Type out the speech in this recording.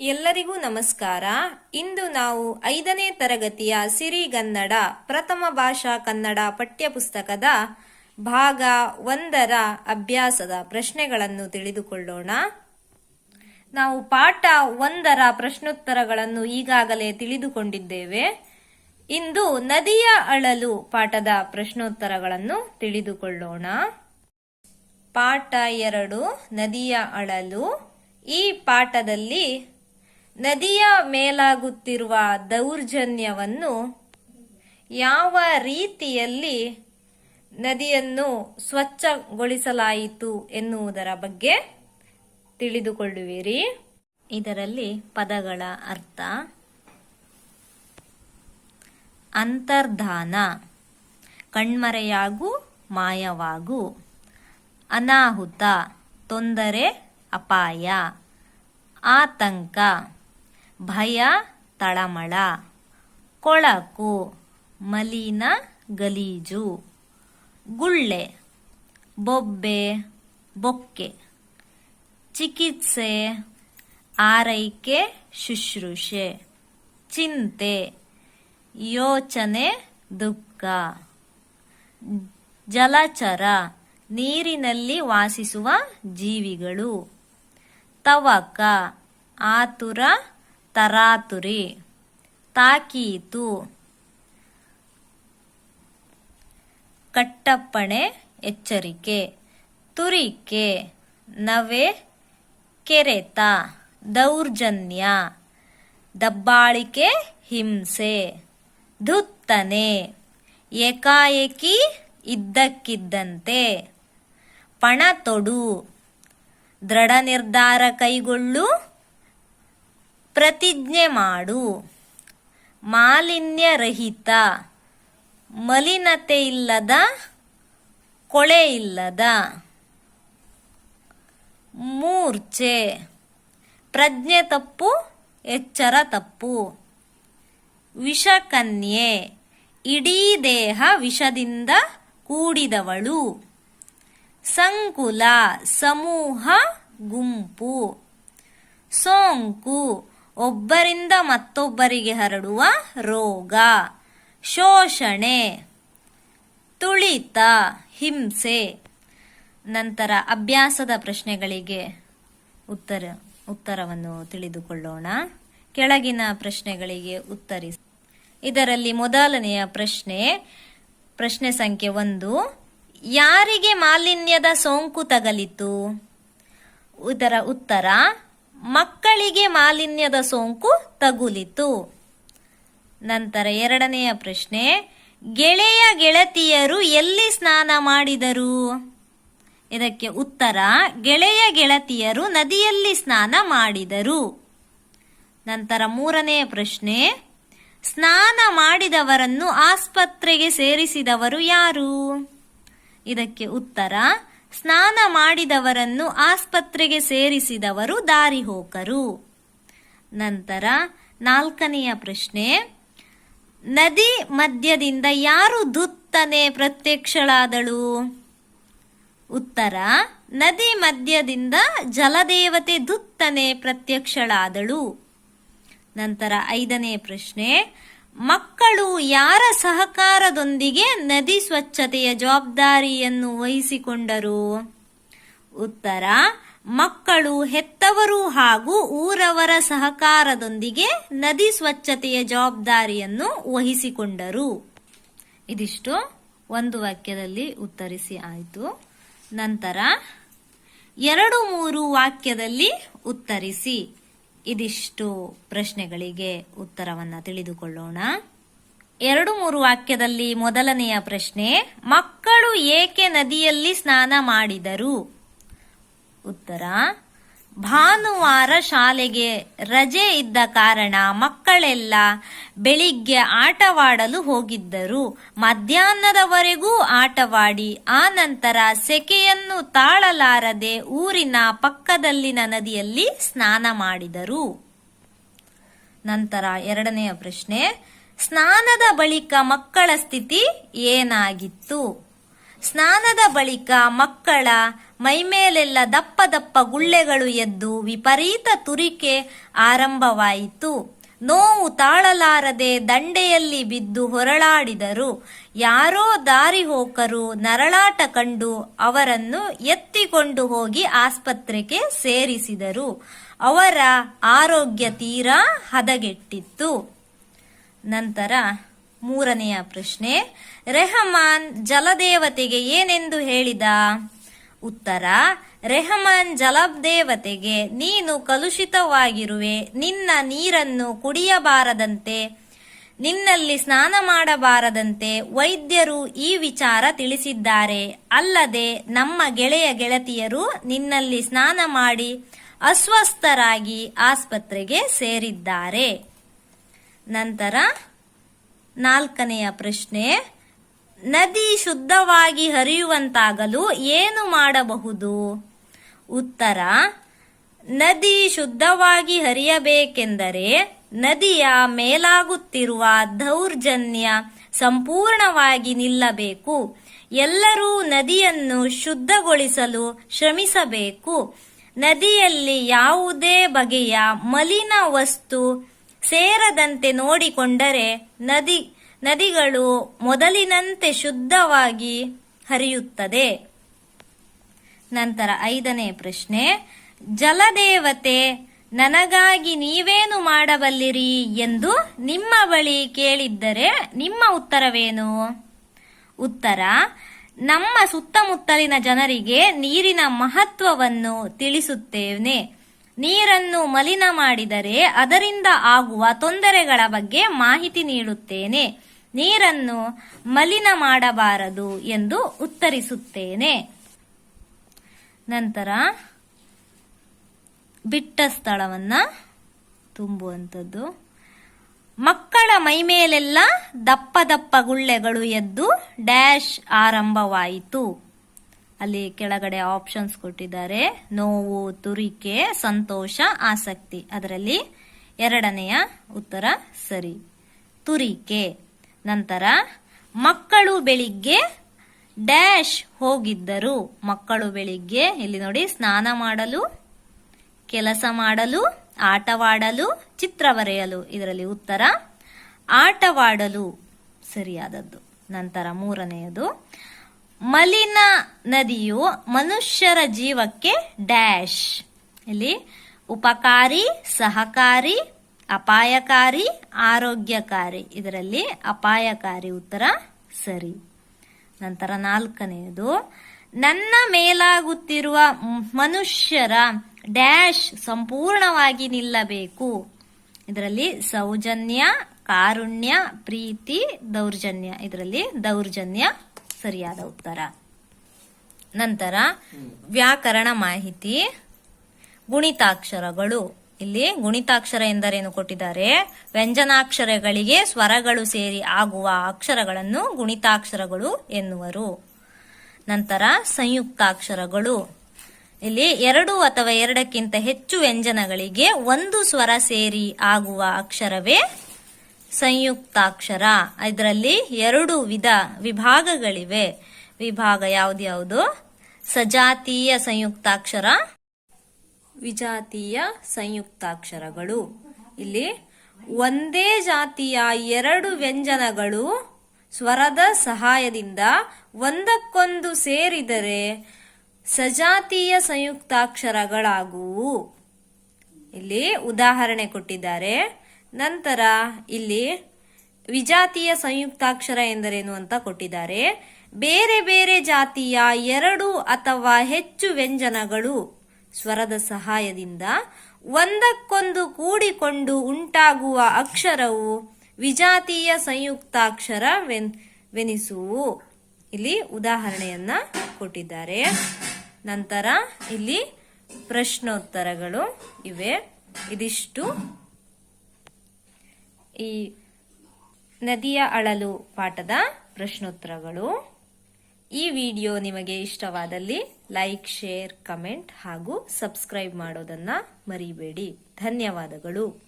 ಎಲ್ಲರಿಗೂ ನಮಸ್ಕಾರ. ಇಂದು ನಾವು ಐದನೇ ತರಗತಿಯ ಸಿರಿಗನ್ನಡ ಪ್ರಥಮ ಭಾಷಾ ಕನ್ನಡ ಪಠ್ಯಪುಸ್ತಕದ ಭಾಗ ಒಂದರ ಅಭ್ಯಾಸದ ಪ್ರಶ್ನೆಗಳನ್ನು ತಿಳಿದುಕೊಳ್ಳೋಣ. ನಾವು ಪಾಠ ಒಂದರ ಪ್ರಶ್ನೋತ್ತರಗಳನ್ನು ಈಗಾಗಲೇ ತಿಳಿದುಕೊಂಡಿದ್ದೇವೆ. ಇಂದು ನದಿಯ ಅಳಲು ಪಾಠದ ಪ್ರಶ್ನೋತ್ತರಗಳನ್ನು ತಿಳಿದುಕೊಳ್ಳೋಣ. ಪಾಠ ಎರಡು, ನದಿಯ ಅಳಲು. ಈ ಪಾಠದಲ್ಲಿ ನದಿಯ ಮೇಲಾಗುತ್ತಿರುವ ದೌರ್ಜನ್ಯವನ್ನು ಯಾವ ರೀತಿಯಲ್ಲಿ ನದಿಯನ್ನು ಸ್ವಚ್ಛಗೊಳಿಸಲಾಯಿತು ಎನ್ನುವುದರ ಬಗ್ಗೆ ತಿಳಿದುಕೊಳ್ಳುವಿರಿ. ಇದರಲ್ಲಿ ಪದಗಳ ಅರ್ಥ ಅಂತರ್ಧಾನ, ಕಣ್ಮರೆಯಾಗು, ಮಾಯವಾಗು, ಅನಾಹುತ, ತೊಂದರೆ, ಅಪಾಯ, ಆತಂಕ. ಭಯ, ತಳಮಳ, ಕೊಳಕು, ಮಲಿನ ಗಲೀಜು, ಗುಳ್ಳೆ, ಬೊಬ್ಬೆ, ಬೊಕ್ಕೆ, ಚಿಕಿತ್ಸೆ, ಆರೈಕೆ, ಶುಶ್ರೂಷೆ, ಚಿಂತೆ, ಯೋಚನೆ, ದುಃಖ, ಜಲಚರ, ನೀರಿನಲ್ಲಿ ವಾಸಿಸುವ ಜೀವಿಗಳು, ತವಕ, ಆತುರ ತರಾತುರಿ, ತಾಕೀತು, ಕಟ್ಟಪ್ಪಣೆ, ಎಚ್ಚರಿಕೆ, ತುರಿಕೆ, ನವೆ, ಕೆರೆತ, ದೌರ್ಜನ್ಯ, ದಬ್ಬಾಳಿಕೆ, ಹಿಂಸೆ, ಧುತ್ತನೆ, ಏಕಾಏಕಿ ಇದ್ದಕ್ಕಿದ್ದಂತೆ ಪಣ ತೊಡು ದೃಢ ನಿರ್ಧಾರ ಕೈಗೊಳ್ಳು ಪ್ರತಿಜ್ಞೆ ಮಾಡು. ಮಾಲಿನ್ಯರಹಿತ ಮಲಿನತೆ ಇಲ್ಲದ ಕೊಳೆ ಇಲ್ಲದ ಮೂರ್ಛೆ, ಪ್ರಜ್ಞೆ ತಪ್ಪು, ಎಚ್ಚರ ತಪ್ಪು. ವಿಷಕನ್ಯೆ, ಇಡೀ ದೇಹ ವಿಷದಿಂದ ಕೂಡಿದವಳು. ಸಂಕುಲ, ಸಮೂಹ, ಗುಂಪು. ಸೋಂಕು ಒಬ್ಬರಿಂದ ಮತ್ತೊಬ್ಬರಿಗೆ ಹರಡುವ ರೋಗ. ಶೋಷಣೆ, ತುಳಿತ, ಹಿಂಸೆ. ನಂತರ ಅಭ್ಯಾಸದ ಪ್ರಶ್ನೆಗಳಿಗೆ ಉತ್ತರ, ಉತ್ತರವನ್ನು ತಿಳಿದುಕೊಳ್ಳೋಣ. ಕೆಳಗಿನ ಪ್ರಶ್ನೆಗಳಿಗೆ ಉತ್ತರಿಸಿ. ಇದರಲ್ಲಿ ಮೊದಲನೆಯ ಪ್ರಶ್ನೆ ಪ್ರಶ್ನೆ ಸಂಖ್ಯೆ ಒಂದು. ಯಾರಿಗೆ ಮಾಲಿನ್ಯದ ಸೋಂಕು ತಗಲಿತು? ಇದರ ಉತ್ತರ ಮಕ್ಕಳಿಗೆ ಮಾಲಿನ್ಯದ ಸೋಂಕು ತಗುಲಿತು. ನಂತರ ಎರಡನೆಯ ಪ್ರಶ್ನೆ, ಗೆಳೆಯ ಗೆಳತಿಯರು ಎಲ್ಲಿ ಸ್ನಾನ ಮಾಡಿದರು? ಇದಕ್ಕೆ ಉತ್ತರ, ಗೆಳೆಯ ಗೆಳತಿಯರು ನದಿಯಲ್ಲಿ ಸ್ನಾನ ಮಾಡಿದರು. ನಂತರ ಮೂರನೆಯ ಪ್ರಶ್ನೆ, ಸ್ನಾನ ಮಾಡಿದವರನ್ನು ಆಸ್ಪತ್ರೆಗೆ ಸೇರಿಸಿದವರು ಯಾರು? ಇದಕ್ಕೆ ಉತ್ತರ ಸ್ನಾನ ಮಾಡಿದವರನ್ನು ಆಸ್ಪತ್ರೆಗೆ ಸೇರಿಸಿದವರು ದಾರಿಹೋಕರು. ನಂತರ ನಾಲ್ಕನೆಯ ಪ್ರಶ್ನೆ, ನದಿ ಮಧ್ಯದಿಂದ ಯಾರು ದುತ್ತನೆ ಪ್ರತ್ಯಕ್ಷಳಾದಳು? ಉತ್ತರ, ನದಿ ಮಧ್ಯದಿಂದ ಜಲದೇವತೆ ದುತ್ತನೆ ಪ್ರತ್ಯಕ್ಷಳಾದಳು. ನಂತರ ಐದನೇ ಪ್ರಶ್ನೆ ಮಕ್ಕಳು ಯಾರ ಸಹಕಾರದೊಂದಿಗೆ ನದಿ ಸ್ವಚ್ಛತೆಯ ಜವಾಬ್ದಾರಿಯನ್ನು ವಹಿಸಿಕೊಂಡರು? ಉತ್ತರ, ಮಕ್ಕಳು ಹೆತ್ತವರು ಹಾಗೂ ಊರವರ ಸಹಕಾರದೊಂದಿಗೆ ನದಿ ಸ್ವಚ್ಛತೆಯ ಜವಾಬ್ದಾರಿಯನ್ನು ವಹಿಸಿಕೊಂಡರು. ಇದಿಷ್ಟು ಒಂದು ವಾಕ್ಯದಲ್ಲಿ ಉತ್ತರಿಸಿ ಆಯಿತು. ನಂತರ ಎರಡು ಮೂರು ವಾಕ್ಯದಲ್ಲಿ ಉತ್ತರಿಸಿ. ಇದಿಷ್ಟು ಪ್ರಶ್ನೆಗಳಿಗೆ ಉತ್ತರವನ್ನ ತಿಳಿದುಕೊಳ್ಳೋಣ. ಎರಡು ಮೂರು ವಾಕ್ಯದಲ್ಲಿ ಮೊದಲನೆಯ ಪ್ರಶ್ನೆ, ಮಕ್ಕಳು ಏಕೆ ನದಿಯಲ್ಲಿ ಸ್ನಾನ ಮಾಡಿದರು? ಉತ್ತರ ಭಾನುವಾರ ಶಾಲೆಗೆ ರಜೆ ಇದ್ದ ಕಾರಣ ಮಕ್ಕಳೆಲ್ಲ ಬೆಳಿಗ್ಗೆ ಆಟವಾಡಲು ಹೋಗಿದ್ದರು. ಮಧ್ಯಾಹ್ನದವರೆಗೂ ಆಟವಾಡಿ, ಆ ನಂತರ ಸೆಕೆಯನ್ನು ತಾಳಲಾರದೆ ಊರಿನ ಪಕ್ಕದಲ್ಲಿನ ನದಿಯಲ್ಲಿ ಸ್ನಾನ ಮಾಡಿದರು. ನಂತರ ಎರಡನೆಯ ಪ್ರಶ್ನೆ, ಸ್ನಾನದ ಬಳಿಕ ಮಕ್ಕಳ ಸ್ಥಿತಿ ಏನಾಗಿತ್ತು? ಸ್ನಾನದ ಬಳಿಕ ಮಕ್ಕಳ ಮೈಮೇಲೆಲ್ಲ ದಪ್ಪ ದಪ್ಪ ಗುಳ್ಳೆಗಳು ಎದ್ದು ವಿಪರೀತ ತುರಿಕೆ ಆರಂಭವಾಯಿತು. ನೋವು ತಾಳಲಾರದೆ ದಂಡೆಯಲ್ಲಿ ಬಿದ್ದು ಹೊರಳಾಡಿದರು. ಯಾರೋ ದಾರಿ ಹೋಕರು ನರಳಾಟ ಕಂಡು ಅವರನ್ನು ಎತ್ತಿಕೊಂಡು ಹೋಗಿ ಆಸ್ಪತ್ರೆಗೆ ಸೇರಿಸಿದರು. ಅವರ ಆರೋಗ್ಯ ತೀರಾ ಹದಗೆಟ್ಟಿತ್ತು. ನಂತರ ಮೂರನೆಯ ಪ್ರಶ್ನೆ, ರೆಹಮಾನ್ ಜಲದೇವತೆಗೆ ಏನೆಂದು ಹೇಳಿದ? ಉತ್ತರ, ರೆಹಮಾನ್ ಜಲದೇವತೆಗೆ, ನೀನು ಕಲುಷಿತವಾಗಿರುವೆ, ನಿನ್ನ ನೀರನ್ನು ಕುಡಿಯಬಾರದಂತೆ, ನಿನ್ನಲ್ಲಿ ಸ್ನಾನ ಮಾಡಬಾರದಂತೆ ವೈದ್ಯರು ಈ ವಿಚಾರ ತಿಳಿಸಿದ್ದಾರೆ. ಅಲ್ಲದೆ ನಮ್ಮ ಗೆಳೆಯ ಗೆಳತಿಯರು ನಿನ್ನಲ್ಲಿ ಸ್ನಾನ ಮಾಡಿ ಅಸ್ವಸ್ಥರಾಗಿ ಆಸ್ಪತ್ರೆಗೆ ಸೇರಿದ್ದಾರೆ. ನಂತರ ನಾಲ್ಕನೆಯ ಪ್ರಶ್ನೆ, ನದಿ ಶುದ್ಧವಾಗಿ ಹರಿಯುವಂತಾಗಲು ಏನು ಮಾಡಬಹುದು? ಉತ್ತರ, ನದಿ ಶುದ್ಧವಾಗಿ ಹರಿಯಬೇಕೆಂದರೆ ನದಿಯ ಮೇಲಾಗುತ್ತಿರುವ ದೌರ್ಜನ್ಯ ಸಂಪೂರ್ಣವಾಗಿ ನಿಲ್ಲಬೇಕು. ಎಲ್ಲರೂ ನದಿಯನ್ನು ಶುದ್ಧಗೊಳಿಸಲು ಶ್ರಮಿಸಬೇಕು. ನದಿಯಲ್ಲಿ ಯಾವುದೇ ಬಗೆಯ ಮಲಿನ ವಸ್ತು ಸೇರದಂತೆ ನೋಡಿಕೊಂಡರೆ ನದಿ, ನದಿಗಳು ಮೊದಲಿನಂತೆ ಶುದ್ಧವಾಗಿ ಹರಿಯುತ್ತದೆ. ನಂತರ ಐದನೇ ಪ್ರಶ್ನೆ, ಜಲದೇವತೆ, ನನಗಾಗಿ ನೀವೇನು ಮಾಡಬಲ್ಲಿರಿ ಎಂದು ನಿಮ್ಮ ಬಳಿ ಕೇಳಿದ್ದರೆ ನಿಮ್ಮ ಉತ್ತರವೇನು? ಉತ್ತರ, ನಮ್ಮ ಸುತ್ತಮುತ್ತಲಿನ ಜನರಿಗೆ ನೀರಿನ ಮಹತ್ವವನ್ನು ತಿಳಿಸುತ್ತೇನೆ. ನೀರನ್ನು ಮಲಿನ ಮಾಡಿದರೆ ಅದರಿಂದ ಆಗುವ ತೊಂದರೆಗಳ ಬಗ್ಗೆ ಮಾಹಿತಿ ನೀಡುತ್ತೇನೆ. ನೀರನ್ನು ಮಲಿನ ಮಾಡಬಾರದು ಎಂದು ಉತ್ತರಿಸುತ್ತೇನೆ. ನಂತರ ಬಿಟ್ಟ ಸ್ಥಳವನ್ನ ತುಂಬುವಂಥದ್ದು. ಮಕ್ಕಳ ಮೈಮೇಲೆಲ್ಲ ದಪ್ಪ ದಪ್ಪ ಗುಳ್ಳೆಗಳು ಎದ್ದು ಡ್ಯಾಶ್ ಆರಂಭವಾಯಿತು. ಅಲ್ಲಿ ಕೆಳಗಡೆ ಆಪ್ಷನ್ಸ್ ಕೊಟ್ಟಿದ್ದಾರೆ. ನೋವು, ತುರಿಕೆ, ಸಂತೋಷ, ಆಸಕ್ತಿ. ಅದರಲ್ಲಿ ಎರಡನೆಯ ಉತ್ತರ ಸರಿ. ತುರಿಕೆ. ನಂತರ ಮಕ್ಕಳು ಬೆಳಿಗ್ಗೆ ಡ್ಯಾಶ್ ಹೋಗಿದ್ದರು. ಮಕ್ಕಳು ಬೆಳಿಗ್ಗೆ ಇಲ್ಲಿ ನೋಡಿ ಸ್ನಾನ ಮಾಡಲು, ಕೆಲಸ ಮಾಡಲು, ಆಟವಾಡಲು, ಚಿತ್ರ ಬರೆಯಲು. ಇದರಲ್ಲಿ ಉತ್ತರ ಆಟವಾಡಲು ಸರಿಯಾದದ್ದು. ನಂತರ ಮೂರನೆಯದು ಮಲಿನ ನದಿಯು ಮನುಷ್ಯರ ಜೀವಕ್ಕೆ ಡ್ಯಾಶ್. ಇಲ್ಲಿ ಉಪಕಾರಿ, ಸಹಕಾರಿ, ಅಪಾಯಕಾರಿ, ಆರೋಗ್ಯಕಾರಿ. ಇದರಲ್ಲಿ ಅಪಾಯಕಾರಿ ಉತ್ತರ ಸರಿ. ನಂತರ ನಾಲ್ಕನೆಯದು, ನನ್ನ ಮೇಲಾಗುತ್ತಿರುವ ಮನುಷ್ಯರ ಡ್ಯಾಶ್ ಸಂಪೂರ್ಣವಾಗಿ ನಿಲ್ಲಬೇಕು. ಇದರಲ್ಲಿ ಸೌಜನ್ಯ, ಕಾರುಣ್ಯ, ಪ್ರೀತಿ, ದೌರ್ಜನ್ಯ. ಇದರಲ್ಲಿ ದೌರ್ಜನ್ಯ ಸರಿಯಾದ ಉತ್ತರ. ನಂತರ ವ್ಯಾಕರಣ ಮಾಹಿತಿ. ಗುಣಿತಾಕ್ಷರಗಳು. ಇಲ್ಲಿ ಗುಣಿತಾಕ್ಷರ ಎಂದರೇನು ಕೊಟ್ಟಿದ್ದಾರೆ? ವ್ಯಂಜನಾಕ್ಷರಗಳಿಗೆ ಸ್ವರಗಳು ಸೇರಿ ಆಗುವ ಅಕ್ಷರಗಳನ್ನು ಗುಣಿತಾಕ್ಷರಗಳು ಎನ್ನುವರು. ನಂತರ ಸಂಯುಕ್ತಾಕ್ಷರಗಳು. ಇಲ್ಲಿ ಎರಡು ಅಥವಾ ಎರಡಕ್ಕಿಂತ ಹೆಚ್ಚು ವ್ಯಂಜನಗಳಿಗೆ ಒಂದು ಸ್ವರ ಸೇರಿ ಆಗುವ ಅಕ್ಷರವೇ ಸಂಯುಕ್ತಾಕ್ಷರ. ಇದರಲ್ಲಿ ಎರಡು ವಿಧ ವಿಭಾಗಗಳಿವೆ. ವಿಭಾಗ ಯಾವ್ದ್ಯಾವುದು ಸಜಾತೀಯ ಸಂಯುಕ್ತಾಕ್ಷರ, ವಿಜಾತೀಯ ಸಂಯುಕ್ತಾಕ್ಷರಗಳು. ಇಲ್ಲಿ ಒಂದೇ ಜಾತಿಯ ಎರಡು ವ್ಯಂಜನಗಳು ಸ್ವರದ ಸಹಾಯದಿಂದ ಒಂದಕ್ಕೊಂದು ಸೇರಿದರೆ ಸಜಾತೀಯ ಸಂಯುಕ್ತಾಕ್ಷರಗಳಾಗುವು. ಇಲ್ಲಿ ಉದಾಹರಣೆ ಕೊಟ್ಟಿದ್ದಾರೆ. ನಂತರ ಇಲ್ಲಿ ವಿಜಾತಿಯ ಸಂಯುಕ್ತಾಕ್ಷರ ಎಂದರೇನು ಅಂತ ಕೊಟ್ಟಿದ್ದಾರೆ. ಬೇರೆ ಬೇರೆ ಜಾತಿಯ ಎರಡು ಅಥವಾ ಹೆಚ್ಚು ವ್ಯಂಜನಗಳು ಸ್ವರದ ಸಹಾಯದಿಂದ ಒಂದಕ್ಕೊಂದು ಕೂಡಿಕೊಂಡು ಉಂಟಾಗುವ ಅಕ್ಷರವು ವಿಜಾತೀಯ ಸಂಯುಕ್ತಾಕ್ಷರ ವೆನ್, ವೆನಿಸುವು. ಇಲ್ಲಿ ಉದಾಹರಣೆಯನ್ನ ಕೊಟ್ಟಿದ್ದಾರೆ. ನಂತರ ಇಲ್ಲಿ ಪ್ರಶ್ನೋತ್ತರಗಳು ಇವೆ. ಇದಿಷ್ಟು ಈ ನದಿಯ ಅಳಲು ಪಾಠದ ಪ್ರಶ್ನೋತ್ತರಗಳು. ಈ ವಿಡಿಯೋ ನಿಮಗೆ ಇಷ್ಟವಾದಲ್ಲಿ ಲೈಕ್, ಶೇರ್, ಕಮೆಂಟ್ ಹಾಗೂ ಸಬ್ಸ್ಕ್ರೈಬ್ ಮಾಡೋದನ್ನ ಮರಿಬೇಡಿ. ಧನ್ಯವಾದಗಳು.